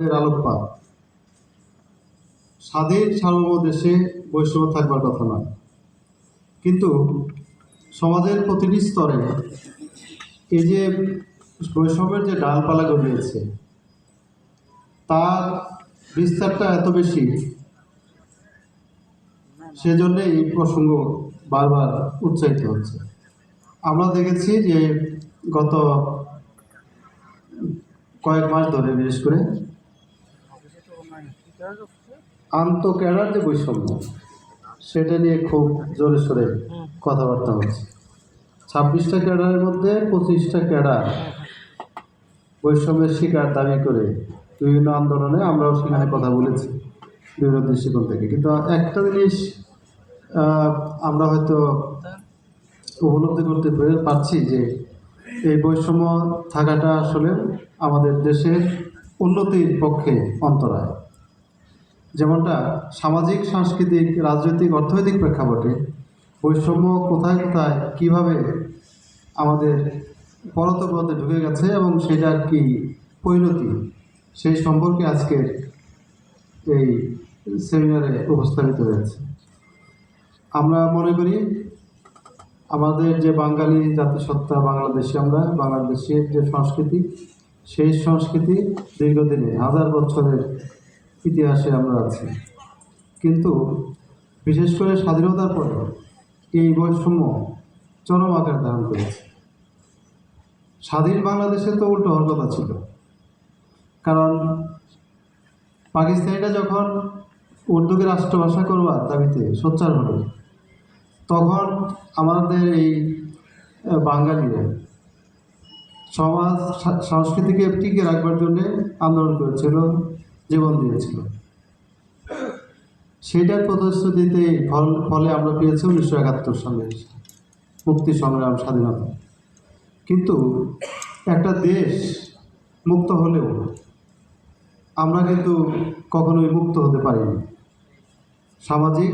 আলোকপাত। স্বাধীন সার্বভৌম দেশে বৈষম্য থাকবার কথা নয়। কিন্তু সমাজের প্রতিটি স্তরে এই যে বৈষম্যের যে ডালপালা গজিয়েছে তার বিস্তারটা এত বেশি সেজন্য এই প্রসঙ্গ বারবার উচ্চারিত হচ্ছে। আমরা দেখেছি যে গত কয়েক মাস ধরে, বিশেষ করে আন্তঃক্যাডার যে বৈষম্য। সেটা নিয়ে খুব জোরে সোরে কথাবার্তা হচ্ছে। ছাব্বিশটা ক্যাডারের মধ্যে পঁচিশটা ক্যাডার বৈষম্যের শিকার দাবি করে বিভিন্ন আন্দোলনে আমরাও সেখানে কথা বলেছি বিভিন্ন দৃষ্টিকোণ থেকে। কিন্তু একটা জিনিস আমরা হয়তো উপলব্ধি করতে পেরে- পারছি যে এই বৈষম্য থাকাটা আসলে আমাদের দেশের উন্নতির পক্ষে অন্তরায়। যেমনটা সামাজিক, সাংস্কৃতিক, রাজনৈতিক, অর্থনৈতিক প্রেক্ষাপটে বৈষম্য কোথায় কোথায়, কীভাবে আমাদের পরতপরতে ঢুকে গেছে এবং সেটার কি পরিণতি, সেই সম্পর্কে আজকের এই সেমিনারে উপস্থাপিত হয়েছে। আমরা মনে করি, আমাদের যে বাঙালি জাতিসত্তা, বাংলাদেশে আমরা, বাংলাদেশের যে সংস্কৃতি সেই সংস্কৃতি দীর্ঘদিনে, হাজার বছরের ইতিহাসে আমরা আছি। কিন্তু বিশেষ করে স্বাধীনতার পরে এই বৈষম্য চরম আকার ধারণ করেছে। স্বাধীন বাংলাদেশে তো উল্টো হওয়ার কথা ছিল। কারণ পাকিস্তানিরা যখন উর্দুকে রাষ্ট্রভাষা করবার দাবিতে সোচ্চার হলো, তখন আমাদের এই বাঙালিরা সমাজ সংস্কৃতিকে টিকে রাখবার জন্য আন্দোলন করেছিল, জীবন দিয়েছিল। সেটার প্রতিশ্রুতিতে ফল, ফলে আমরা পেয়েছি উনিশশো একাত্তর সালে মুক্তি সংগ্রাম, স্বাধীনতা। কিন্তু একটা দেশ মুক্ত হলেও আমরা কিন্তু কখনোই মুক্ত হতে পারিনি। সামাজিক